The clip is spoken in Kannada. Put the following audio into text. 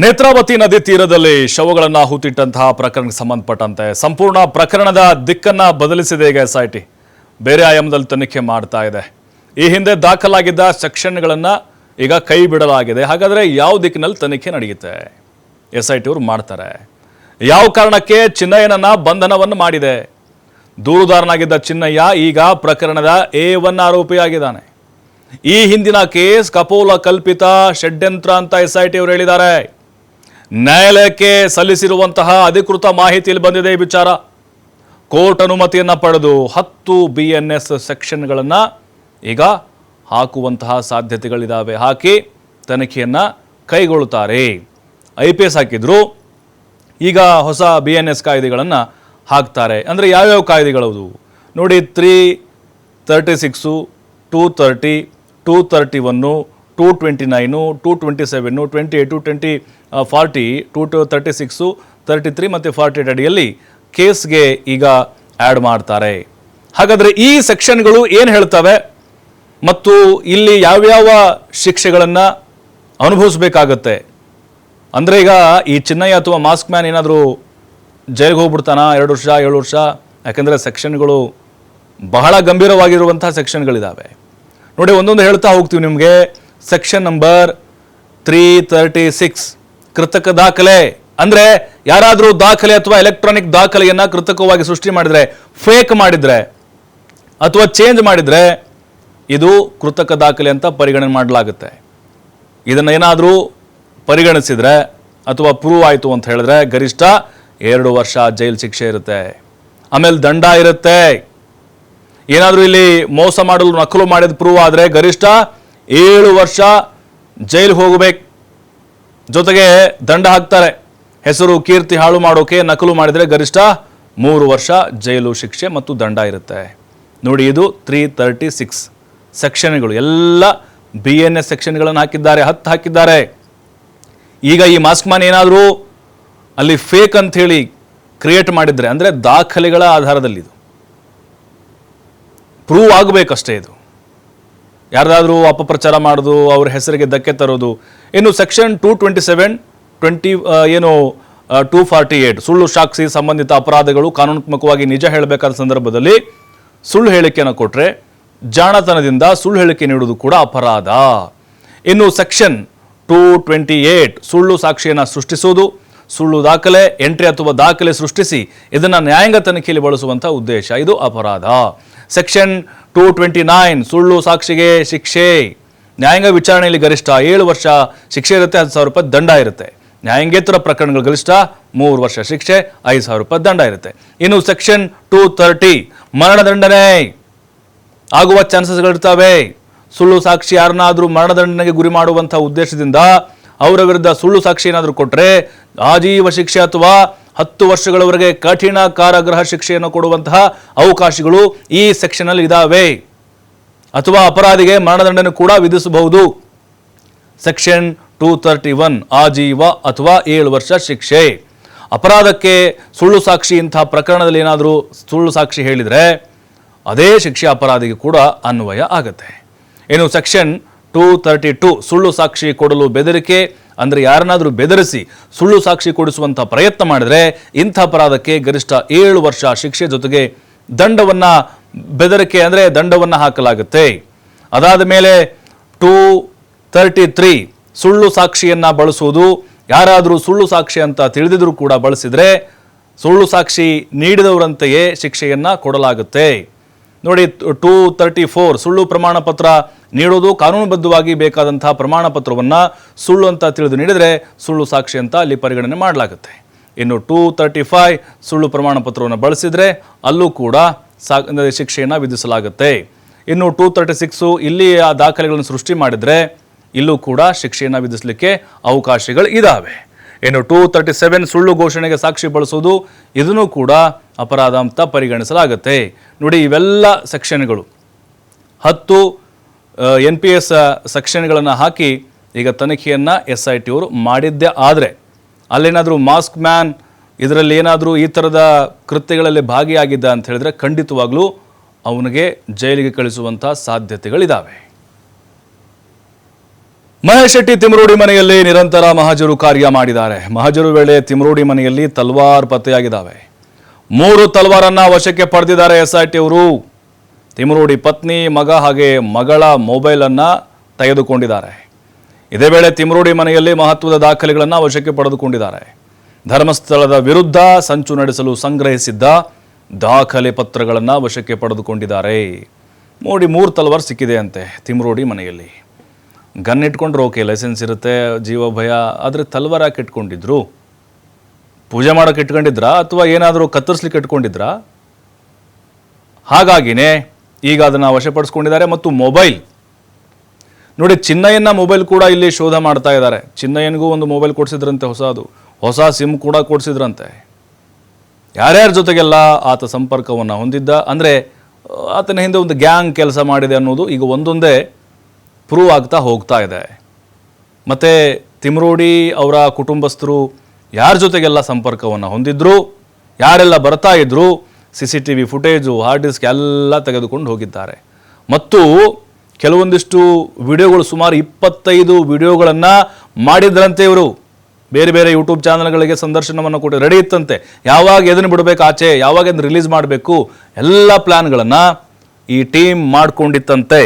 ನೇತ್ರಾವತಿ ನದಿ ತೀರದಲ್ಲಿ ಶವಗಳನ್ನ ಹೂತಿಟ್ಟಂತಹ ಪ್ರಕರಣಕ್ಕೆ ಸಂಬಂಧಪಟ್ಟಂತೆ ಸಂಪೂರ್ಣ ಪ್ರಕರಣದ ದಿಕ್ಕನ್ನ ಬದಲಿಸಿದೆ ಈಗ ಎಸ್ ಐ ಟಿ ಬೇರೆ ಆಯಾಮದಲ್ಲಿ ತನಿಖೆ ಮಾಡ್ತಾ ಇದೆ. ಈ ಹಿಂದೆ ದಾಖಲಾಗಿದ್ದ ಸೆಕ್ಷನ್ಗಳನ್ನ ಈಗ ಕೈ ಬಿಡಲಾಗಿದೆ. ಹಾಗಾದ್ರೆ ಯಾವ ದಿಕ್ಕಿನಲ್ಲಿ ತನಿಖೆ ನಡೆಯುತ್ತೆ? ಎಸ್ ಐ ಟಿ ಅವರು ಮಾಡ್ತಾರೆ. ಯಾವ ಕಾರಣಕ್ಕೆ ಚಿನ್ನಯ್ಯನನ್ನ ಬಂಧನವನ್ನು ಮಾಡಿದೆ? ದೂರುದಾರನಾಗಿದ್ದ ಚಿನ್ನಯ್ಯ ಈಗ ಪ್ರಕರಣದ ಎ ಒನ್ ಆರೋಪಿಯಾಗಿದ್ದಾನೆ. ಈ ಹಿಂದಿನ ಕೇಸ್ ಕಪೋಲ ಕಲ್ಪಿತ ಷಡ್ಯಂತ್ರ ಅಂತ ಎಸ್ ಐ ಟಿ ಅವರು ಹೇಳಿದ್ದಾರೆ. ನ್ಯಾಯಾಲಯಕ್ಕೆ ಸಲ್ಲಿಸಿರುವಂತಹ ಅಧಿಕೃತ ಮಾಹಿತಿಯಲ್ಲಿ ಬಂದಿದೆ ಈ ವಿಚಾರ. ಕೋರ್ಟ್ ಅನುಮತಿಯನ್ನು ಪಡೆದು ಹತ್ತು ಬಿ ಎನ್ ಎಸ್ ಸೆಕ್ಷನ್ಗಳನ್ನು ಈಗ ಹಾಕುವಂತಹ ಸಾಧ್ಯತೆಗಳಿದ್ದಾವೆ ಹಾಕಿ ತನಿಖೆಯನ್ನು ಕೈಗೊಳ್ಳುತ್ತಾರೆ. ಐ ಪಿ ಎಸ್ ಹಾಕಿದ್ರು, ಈಗ ಹೊಸ ಬಿ ಎನ್ ಎಸ್ ಕಾಯ್ದೆಗಳನ್ನು ಹಾಕ್ತಾರೆ. ಅಂದರೆ ಯಾವ್ಯಾವ ಕಾಯ್ದೆಗಳವು ನೋಡಿ three thirty six two thirty two thirty one two twenty nine two twenty seven twenty eight twenty forty two two thirty six thirty three ಮತ್ತು ಫಾರ್ಟಿ ಏಟ್ ಅಡಿಯಲ್ಲಿ ಕೇಸ್ಗೆ ಈಗ ಆ್ಯಡ್ ಮಾಡ್ತಾರೆ. ಹಾಗಾದರೆ ಈ ಸೆಕ್ಷನ್ಗಳು ಏನು ಹೇಳ್ತವೆ? ಮತ್ತು ಇಲ್ಲಿ ಯಾವ್ಯಾವ ಶಿಕ್ಷೆಗಳನ್ನು ಅನುಭವಿಸ್ಬೇಕಾಗತ್ತೆ? ಅಂದರೆ ಈಗ ಈ ಚಿನ್ನಯ್ಯ ಅಥವಾ ಮಾಸ್ಕ್ ಮ್ಯಾನ್ ಏನಾದರೂ ಜೈಲಿಗೆ ಹೋಗ್ಬಿಡ್ತಾನ? ಎರಡು ವರ್ಷ, ಏಳು ವರ್ಷ? ಯಾಕೆಂದರೆ ಸೆಕ್ಷನ್ಗಳು ಬಹಳ ಗಂಭೀರವಾಗಿರುವಂಥ ಸೆಕ್ಷನ್ಗಳಿದ್ದಾವೆ ನೋಡಿ, ಒಂದೊಂದು ಹೇಳ್ತಾ ಹೋಗ್ತೀವಿ ನಿಮಗೆ. Section number three thirty six ಕೃತಕ ದಾಖಲೆ. ಅಂದ್ರೆ ಯಾರಾದರೂ ದಾಖಲೆ ಅಥವಾ ಎಲೆಕ್ಟ್ರಾನಿಕ್ ದಾಖಲೆಯನ್ನು ಕೃತಕವಾಗಿ ಸೃಷ್ಟಿ ಮಾಡಿದರೆ ಫೇಕ್ ಮಾಡಿದರೆ, ಅಥವಾ ಚೇಂಜ್ ಮಾಡಿದರೆ, ಇದು ಕೃತಕ ದಾಖಲೆ ಅಂತ ಪರಿಗಣನೆ ಮಾಡಲಾಗುತ್ತೆ. ಇದನ್ನು ಏನಾದರೂ ಪರಿಗಣಿಸಿದ್ರೆ ಅಥವಾ ಪ್ರೂವ್ ಆಯಿತು ಅಂತ ಹೇಳಿದ್ರೆ, ಗರಿಷ್ಠ ಎರಡು ವರ್ಷ ಜೈಲು ಶಿಕ್ಷೆ ಇರುತ್ತೆ. ಆಮೇಲೆ ದಂಡ ಇರುತ್ತೆ. ಏನಾದರೂ ಇಲ್ಲಿ ಮೋಸ ಮಾಡಲು ನಕಲು ಮಾಡಿದ ಪ್ರೂವ್ ಆದರೆ ಗರಿಷ್ಠ ಏಳು ವರ್ಷ ಜೈಲು ಹೋಗಬೇಕು. ಜೊತೆಗೆ ದಂಡ ಹಾಕ್ತಾರೆ. ಹೆಸರು, ಕೀರ್ತಿ ಹಾಳು ಮಾಡೋಕೆ ನಕಲು ಮಾಡಿದರೆ ಗರಿಷ್ಠ ಮೂರು ವರ್ಷ ಜೈಲು ಶಿಕ್ಷೆ ಮತ್ತು ದಂಡ ಇರುತ್ತೆ. ನೋಡಿ ಇದು ತ್ರೀ ತರ್ಟಿ ಸಿಕ್ಸ್ ಸೆಕ್ಷನ್ಗಳು. ಎಲ್ಲ ಬಿ ಎನ್ ಎಸ್ ಸೆಕ್ಷನ್ಗಳನ್ನು ಹಾಕಿದ್ದಾರೆ, ಹತ್ತು ಹಾಕಿದ್ದಾರೆ. ಈಗ ಈ ಮಾಸ್ಕ್ ಮ್ಯಾನ್ ಏನಾದರೂ ಅಲ್ಲಿ ಫೇಕ್ ಅಂಥೇಳಿ ಕ್ರಿಯೇಟ್ ಮಾಡಿದರೆ, ಅಂದರೆ ದಾಖಲೆಗಳ ಆಧಾರದಲ್ಲಿ ಇದು ಪ್ರೂವ್ ಆಗಬೇಕಷ್ಟೇ ಇದು. ಯಾರ್ದಾದ್ರೂ ಅಪಪ್ರಚಾರ ಮಾಡೋದು, ಅವ್ರ ಹೆಸರಿಗೆ ಧಕ್ಕೆ ತರೋದು. ಇನ್ನು section two twenty seven twenty ಏನು ಟೂ ಫಾರ್ಟಿ ಏಟ್ ಸುಳ್ಳು ಸಾಕ್ಷಿ ಸಂಬಂಧಿತ ಅಪರಾಧಗಳು ಕಾನೂನಾತ್ಮಕವಾಗಿ ನಿಜ ಹೇಳಬೇಕಾದ ಸಂದರ್ಭದಲ್ಲಿ ಸುಳ್ಳು ಹೇಳಿಕೆಯನ್ನು ಕೊಟ್ಟರೆ ಜಾಣತನದಿಂದ ಸುಳ್ಳು ಹೇಳಿಕೆ ನೀಡುವುದು ಕೂಡ ಅಪರಾಧ. ಇನ್ನು ಸೆಕ್ಷನ್ ಟೂ ಟ್ವೆಂಟಿ ಏಟ್ ಸುಳ್ಳು ಸಾಕ್ಷಿಯನ್ನು ಸೃಷ್ಟಿಸುವುದು, ಸುಳ್ಳು ದಾಖಲೆ ಎಂಟ್ರಿ ಅಥವಾ ದಾಖಲೆ ಸೃಷ್ಟಿಸಿ ಇದನ್ನು ನ್ಯಾಯಾಂಗ ತನಿಖೆಯಲ್ಲಿ ಬಳಸುವಂಥ ಉದ್ದೇಶ. ಇದು ಅಪರಾಧ. ಸೆಕ್ಷನ್ ಟೂ ಟ್ವೆಂಟಿ ನೈನ್ ಸುಳ್ಳು ಸಾಕ್ಷಿಗೆ ಶಿಕ್ಷೆ. ನ್ಯಾಯಾಂಗ ವಿಚಾರಣೆಯಲ್ಲಿ ಗರಿಷ್ಠ ಏಳು ವರ್ಷ ಶಿಕ್ಷೆ ಇರುತ್ತೆ, ಹತ್ತು ಸಾವಿರ ರೂಪಾಯಿ ದಂಡ ಇರುತ್ತೆ. ನ್ಯಾಯಾಂಗೇತರ ಪ್ರಕರಣಗಳು ಗರಿಷ್ಠ ಮೂರು ವರ್ಷ ಶಿಕ್ಷೆ, ಐದು ಸಾವಿರ ರೂಪಾಯಿ ದಂಡ ಇರುತ್ತೆ. ಇನ್ನು ಸೆಕ್ಷನ್ ಟೂ ತರ್ಟಿ ಮರಣದಂಡನೆ ಆಗುವ ಚಾನ್ಸಸ್ಗಳಿರ್ತವೆ. ಸುಳ್ಳು ಸಾಕ್ಷಿ ಯಾರನ್ನಾದರೂ ಮರಣದಂಡನೆಗೆ ಗುರಿ ಮಾಡುವಂಥ ಉದ್ದೇಶದಿಂದ ಅವರ ವಿರುದ್ಧ ಸುಳ್ಳು ಸಾಕ್ಷಿ ಏನಾದರೂ ಕೊಟ್ಟರೆ ಆಜೀವ ಶಿಕ್ಷೆ ಅಥವಾ ಹತ್ತು ವರ್ಷಗಳವರೆಗೆ ಕಠಿಣ ಕಾರಾಗೃಹ ಶಿಕ್ಷೆಯನ್ನು ಕೊಡುವಂತಹ ಅವಕಾಶಗಳು ಈ ಸೆಕ್ಷನಲ್ಲಿ ಇದಾವೆ. ಅಥವಾ ಅಪರಾಧಿಗೆ ಮರಣದಂಡನೆ ಕೂಡ ವಿಧಿಸಬಹುದು. ಸೆಕ್ಷನ್ ಟೂ ತರ್ಟಿ ಒನ್ ಆಜೀವ ಅಥವಾ ಏಳು ವರ್ಷ ಶಿಕ್ಷೆ. ಅಪರಾಧಕ್ಕೆ ಸುಳ್ಳು ಸಾಕ್ಷಿ ಇಂತಹ ಪ್ರಕರಣದಲ್ಲಿ ಏನಾದರೂ ಸುಳ್ಳು ಸಾಕ್ಷಿ ಹೇಳಿದರೆ ಅದೇ ಶಿಕ್ಷೆ ಅಪರಾಧಿಗೆ ಕೂಡ ಅನ್ವಯ ಆಗುತ್ತೆ. ಇನ್ನು ಸೆಕ್ಷನ್ ಟೂ ತರ್ಟಿ ಟು ಸುಳ್ಳು ಸಾಕ್ಷಿ ಕೊಡಲು ಬೆದರಿಕೆ ಅಂದರೆ ಯಾರನ್ನಾದರೂ ಬೆದರಿಸಿ ಸುಳ್ಳು ಸಾಕ್ಷಿ ಕೊಡಿಸುವಂಥ ಪ್ರಯತ್ನ ಮಾಡಿದರೆ ಇಂಥ ಅಪರಾಧಕ್ಕೆ ಗರಿಷ್ಠ ಏಳು ವರ್ಷ ಶಿಕ್ಷೆ ಜೊತೆಗೆ ದಂಡವನ್ನು ಬೆದರಿಕೆ ಅಂದರೆ ದಂಡವನ್ನು ಹಾಕಲಾಗುತ್ತೆ. ಅದಾದ ಮೇಲೆ ಟೂ ತರ್ಟಿ ತ್ರೀ ಸುಳ್ಳು ಸಾಕ್ಷಿಯನ್ನು ಬಳಸುವುದು, ಯಾರಾದರೂ ಸುಳ್ಳು ಸಾಕ್ಷಿ ಅಂತ ತಿಳಿದಿದ್ರೂ ಕೂಡ ಬಳಸಿದರೆ ಸುಳ್ಳು ಸಾಕ್ಷಿ ನೀಡಿದವರಂತೆಯೇ ಶಿಕ್ಷೆಯನ್ನು ಕೊಡಲಾಗುತ್ತೆ. ನೋಡಿ ಟೂ ತರ್ಟಿ ಫೋರ್ ಸುಳ್ಳು ಪ್ರಮಾಣ ಪತ್ರ ನೀಡೋದು ಕಾನೂನುಬದ್ಧವಾಗಿ ಬೇಕಾದಂತಹ ಪ್ರಮಾಣ ಪತ್ರವನ್ನು ಸುಳ್ಳು ಅಂತ ತಿಳಿದು ನೀಡಿದರೆ ಸುಳ್ಳು ಸಾಕ್ಷಿ ಅಂತ ಅಲ್ಲಿ ಪರಿಗಣನೆ ಮಾಡಲಾಗುತ್ತೆ. ಇನ್ನು ಟೂ ತರ್ಟಿ ಫೈವ್ ಸುಳ್ಳು ಪ್ರಮಾಣ ಪತ್ರವನ್ನು ಬಳಸಿದರೆ ಅಲ್ಲೂ ಕೂಡ ಸಾ ಶಿಕ್ಷೆಯನ್ನು ವಿಧಿಸಲಾಗುತ್ತೆ. ಇನ್ನು ಟೂ ತರ್ಟಿ ಸಿಕ್ಸು ಇಲ್ಲಿ ಆ ದಾಖಲೆಗಳನ್ನು ಸೃಷ್ಟಿ ಮಾಡಿದರೆ ಇಲ್ಲೂ ಕೂಡ ಶಿಕ್ಷೆಯನ್ನು ವಿಧಿಸಲಿಕ್ಕೆ ಅವಕಾಶಗಳು ಇದ್ದಾವೆ ಇನ್ನು ಟೂ ತರ್ಟಿ ಸೆವೆನ್ ಸುಳ್ಳು ಘೋಷಣೆಗೆ ಸಾಕ್ಷಿ ಬಳಸೋದು ಇದನ್ನು ಕೂಡ ಅಪರಾಧ ಅಂತ ಪರಿಗಣಿಸಲಾಗುತ್ತೆ. ನೋಡಿ ಇವೆಲ್ಲ ಸೆಕ್ಷನ್ಗಳು. ಹತ್ತು ಎನ್ ಪಿ ಎಸ್ ಸೆಕ್ಷನ್ಗಳನ್ನು ಹಾಕಿ ಈಗ ತನಿಖೆಯನ್ನು ಎಸ್ ಐ ಟಿಯವರು ಮಾಡಿದ್ದೇ ಆದರೆ ಅಲ್ಲೇನಾದರೂ ಮಾಸ್ಕ್ ಮ್ಯಾನ್ ಇದರಲ್ಲಿ ಏನಾದರೂ ಈ ಥರದ ಕೃತ್ಯಗಳಲ್ಲಿ ಭಾಗಿಯಾಗಿದ್ದ ಅಂತ ಹೇಳಿದ್ರೆ ಖಂಡಿತವಾಗ್ಲೂ ಅವನಿಗೆ ಜೈಲಿಗೆ ಕಳಿಸುವಂಥ ಸಾಧ್ಯತೆಗಳಿದ್ದಾವೆ ಮಹೇಶ್ ಶೆಟ್ಟಿ ತಿಮರೋಡಿ ಮನೆಯಲ್ಲಿ ನಿರಂತರ ಮಹಜರು ಕಾರ್ಯ ಮಾಡಿದ್ದಾರೆ. ಮಹಜರು ವೇಳೆ ತಿಮರೋಡಿ ಮನೆಯಲ್ಲಿ ತಲ್ವಾರ್ ಪತ್ತೆಯಾಗಿದ್ದಾವೆ. ಮೂರು ತಲ್ವಾರನ್ನ ವಶಕ್ಕೆ ಪಡೆದಿದ್ದಾರೆ ಎಸ್ಐಟಿ ಅವರು. ತಿಮರೋಡಿ ಪತ್ನಿ, ಮಗ ಹಾಗೆ ಮಗಳ ಮೊಬೈಲ್ ಅನ್ನ ತೆಗೆದುಕೊಂಡಿದ್ದಾರೆ. ಇದೇ ವೇಳೆ ತಿಮರೋಡಿ ಮನೆಯಲ್ಲಿ ಮಹತ್ವದ ದಾಖಲೆಗಳನ್ನು ವಶಕ್ಕೆ ಪಡೆದುಕೊಂಡಿದ್ದಾರೆ. ಧರ್ಮಸ್ಥಳದ ವಿರುದ್ಧ ಸಂಚು ನಡೆಸಲು ಸಂಗ್ರಹಿಸಿದ್ದ ದಾಖಲೆ ಪತ್ರಗಳನ್ನು ವಶಕ್ಕೆ ಪಡೆದುಕೊಂಡಿದ್ದಾರೆ. ನೋಡಿ, ಮೂರು ತಲವಾರು ಸಿಕ್ಕಿದೆ ಅಂತೆ ತಿಮರೂಡಿ ಮನೆಯಲ್ಲಿ. ಗನ್ ಇಟ್ಕೊಂಡ್ರೆ, ಓಕೆ ಲೈಸೆನ್ಸ್ ಇರುತ್ತೆ, ಜೀವ ಭಯ, ಆದರೆ ತಲ್ವಾರ್ ಯಾಕೆ ಇಟ್ಕೊಂಡಿದ್ರು? ಪೂಜೆ ಮಾಡೋಕೆ ಇಟ್ಕೊಂಡಿದ್ರಾ, ಅಥವಾ ಏನಾದರೂ ಕತ್ತರಿಸ್ಲಿಕ್ಕೆ ಇಟ್ಕೊಂಡಿದ್ರಾ? ಹಾಗಾಗಿನೇ ಈಗ ಅದನ್ನು ವಶಪಡಿಸ್ಕೊಂಡಿದ್ದಾರೆ ಮತ್ತು ಮೊಬೈಲ್. ನೋಡಿ, ಚಿನ್ನಯ್ಯನ ಮೊಬೈಲ್ ಕೂಡ ಇಲ್ಲಿ ಶೋಧ ಮಾಡ್ತಾ ಇದ್ದಾರೆ. ಚಿನ್ನಯ್ಯನಿಗೂ ಒಂದು ಮೊಬೈಲ್ ಕೊಡಿಸಿದ್ರಂತೆ ಹೊಸದು. ಹೊಸ ಸಿಮ್ ಕೂಡ ಕೊಡಿಸಿದ್ರಂತೆ. ಯಾರ್ಯಾರ ಜೊತೆಗೆಲ್ಲ ಆತ ಸಂಪರ್ಕವನ್ನು ಹೊಂದಿದ್ದ, ಅಂದರೆ, ಆತನ ಹಿಂದೆ ಒಂದು ಗ್ಯಾಂಗ್ ಕೆಲಸ ಮಾಡಿದೆ ಅನ್ನೋದು ಈಗ ಒಂದೊಂದೇ ಪ್ರೂವ್ ಆಗ್ತಾ ಹೋಗ್ತಾ ಇದೆ. ಮತ್ತು ತಿಮ್ರೋಡಿ ಅವರ ಕುಟುಂಬಸ್ಥರು ಯಾರ ಜೊತೆಗೆಲ್ಲ ಸಂಪರ್ಕವನ್ನು ಹೊಂದಿದ್ರು, ಯಾರೆಲ್ಲ ಬರ್ತಾ ಇದ್ರು C C T V footage hard disk ಎಲ್ಲ ತೆಗೆದುಕೊಂಡು ಹೋಗಿದ್ದಾರೆ. ಮತ್ತು ಕೆಲವೊಂದಿಷ್ಟು ವಿಡಿಯೋಗಳು ಸುಮಾರು ಇಪ್ಪತ್ತೈದು ವಿಡಿಯೋಗಳನ್ನು ಮಾಡಿದ್ರಂತೆ ಇವರು. ಬೇರೆ ಬೇರೆ ಯೂಟ್ಯೂಬ್ ಚಾನಲ್ಗಳಿಗೆ ಸಂದರ್ಶನವನ್ನು ಕೊಟ್ಟು ರೆಡಿ ಇತ್ತಂತೆ. ಯಾವಾಗ ಎದನ್ನು ಬಿಡಬೇಕು ಆಚೆ, ಯಾವಾಗ ರಿಲೀಸ್ ಮಾಡಬೇಕು, ಎಲ್ಲ ಪ್ಲ್ಯಾನ್ಗಳನ್ನು ಈ ಟೀಮ್ ಮಾಡ್ಕೊಂಡಿತ್ತಂತೆ.